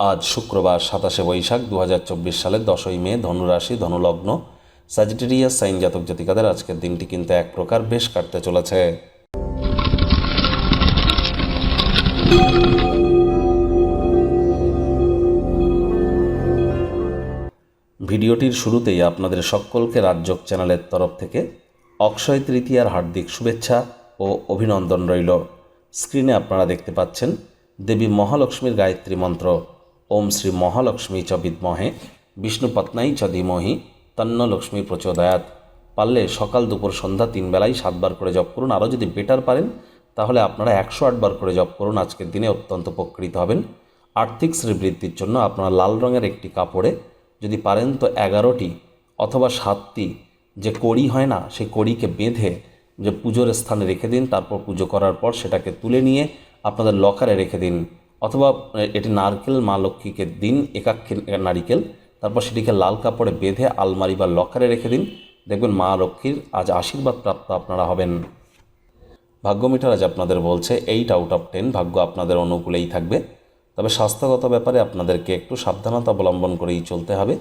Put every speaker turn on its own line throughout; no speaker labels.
আজ শুক্রবার সাতাশে বৈশাখ দু হাজার চব্বিশ সালের দশই মে, ধনুরাশি, ধনুলগ্ন স্যাজিটেরিয়াস সাইন জাতক জাতিকাদের আজকের দিনটি কিন্তু এক প্রকার বেশ কাটতে চলেছে। ভিডিওটির শুরুতেই আপনাদের সকলকে রাজ্যক চ্যানেলের তরফ থেকে অক্ষয় তৃতীয়ার হার্দিক শুভেচ্ছা ও অভিনন্দন রইল। স্ক্রিনে আপনারা দেখতে পাচ্ছেন দেবী মহালক্ষ্মীর গায়ত্রী মন্ত্র। ওম শ্রী মহালক্ষ্মী চ বিদ্মহে বিষ্ণুপত্নাই চ ধীমহি, তন্ন লক্ষ্মী প্রচোদয়াত পারলে সকাল দুপুর সন্ধ্যা তিন বেলায় সাতবার করে জপ করুন। আরও যদি বেটার পারেন, তাহলে আপনারা একশো আটবার করে জপ করুন। আজকের দিনে অত্যন্ত উপকৃত হবেন। আর্থিক শ্রীবৃদ্ধির জন্য আপনারা লাল রঙের একটি কাপড়ে যদি পারেন তো এগারোটি অথবা সাতটি যে কড়ি হয় না সেই কড়িকে বেঁধে যে পুজোর স্থানে রেখে দিন, তারপর পুজো করার পর সেটাকে তুলে নিয়ে আপনাদের লকারে রেখে দিন। অথবা এটি নারকেল মা লক্ষ্মীকে দিন, একাক্ষী নারিকেল। তারপর সেটিকে লাল কাপড়ে বেঁধে আলমারি বা লকারে রেখে দিন। দেখবেন মা লক্ষ্মীর আজ আশীর্বাদ প্রাপ্ত আপনারা হবেন। ভাগ্য মিটার আজ আপনাদের বলছে, এইট আউট অফ টেন ভাগ্য আপনাদের অনুকূলেই থাকবে। তবে স্বাস্থ্যগত ব্যাপারে আপনাদেরকে একটু সাবধানতা অবলম্বন করেই চলতে হবে।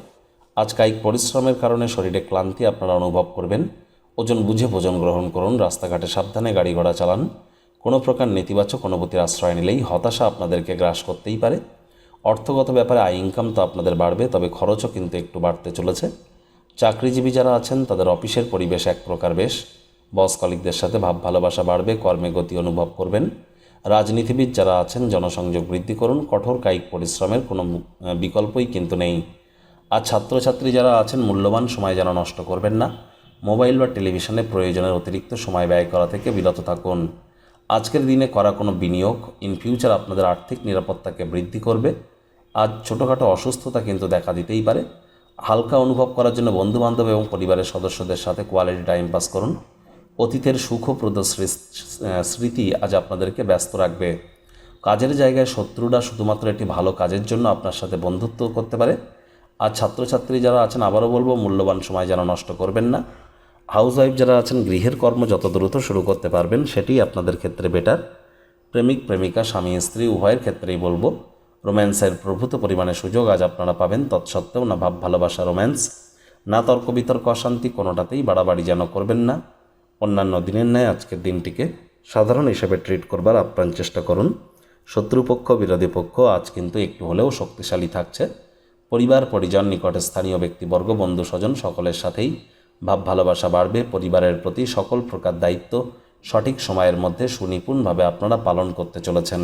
আজ কায়িক পরিশ্রমের কারণে শরীরে ক্লান্তি আপনারা অনুভব করবেন। ওজন বুঝে ভোজন গ্রহণ করুন, রাস্তাঘাটে সাবধানে গাড়ি ঘোড়া চালান। কোনো প্রকার নেতিবাচক অনুভূতির আশ্রয় নিলেই হতাশা আপনাদেরকে গ্রাস করতেই পারে। অর্থগত ব্যাপারে আয় ইনকাম তো আপনাদের বাড়বে, তবে খরচও কিন্তু একটু বাড়তে চলেছে। চাকরিজীবী যারা আছেন, তাদের অফিসের পরিবেশ এক প্রকার বেশ। বস কলিকদের সাথে ভাব ভালোবাসা বাড়বে, কর্মে গতি অনুভব করবেন। রাজনীতিবিদ যারা আছেন, জনসংযোগ বৃদ্ধি করুন, কঠোর কায়িক পরিশ্রমের কোনো বিকল্পই কিন্তু নেই। আর ছাত্রছাত্রী যারা আছেন, মূল্যবান সময় যেন নষ্ট করবেন না। মোবাইল বা টেলিভিশনে প্রয়োজনের অতিরিক্ত সময় ব্যয় করা থেকে বিরত থাকুন। আজকের দিনে করা কোনো বিনিয়োগ ইন ফিউচার আপনাদের আর্থিক নিরাপত্তাকে বৃদ্ধি করবে। আজ ছোটোখাটো অসুস্থতা কিন্তু দেখা দিতেই পারে। হালকা অনুভব করার জন্য বন্ধুবান্ধব এবং পরিবারের সদস্যদের সাথে কোয়ালিটি টাইম পাস করুন। অতীতের সুখপ্রদ স্মৃতি আজ আপনাদেরকে ব্যস্ত রাখবে। কাজের জায়গায় শত্রুরা শুধুমাত্র একটি ভালো কাজের জন্য আপনার সাথে বন্ধুত্ব করতে পারে। আর ছাত্রছাত্রী যারা আছেন, আবারও বলব, মূল্যবান সময় যেন নষ্ট করবেন না। হাউস ওয়াইফ যারা আছেন, গৃহের কর্ম যত দ্রুত শুরু করতে পারবেন, সেটি আপনাদের ক্ষেত্রে বেটার। প্রেমিক, প্রেমিকা, স্বামী, স্ত্রী, উভয়ের ক্ষেত্রেই বলব রোম্যান্সের প্রভূত পরিমাণে সুযোগ আজ আপনারা পাবেন। তৎসত্ত্বেও না ভাব, ভালোবাসা, রোম্যান্স। না তর্ক, বিতর্ক, অশান্তি, কোনোটাতেই বাড়াবাড়ি যেন করবেন না। অন্যান্য দিনের ন্যায় আজকের দিনটিকে সাধারণ হিসেবে ট্রিট করবার আপ্রাণ চেষ্টা করুন। শত্রুপক্ষ, বিরোধী পক্ষ আজ কিন্তু একটু হলেও শক্তিশালী থাকছে। পরিবার, পরিজন, নিকটে স্থানীয় ব্যক্তিবর্গ, বন্ধু, স্বজন সকলের সাথেই ভাব ভালোবাসা বাড়বে, পরিবারের প্রতি সকল প্রকার দায়িত্ব সঠিক সময়ের মধ্যে সুনিপুণভাবে আপনারা পালন করতে চলেছেন।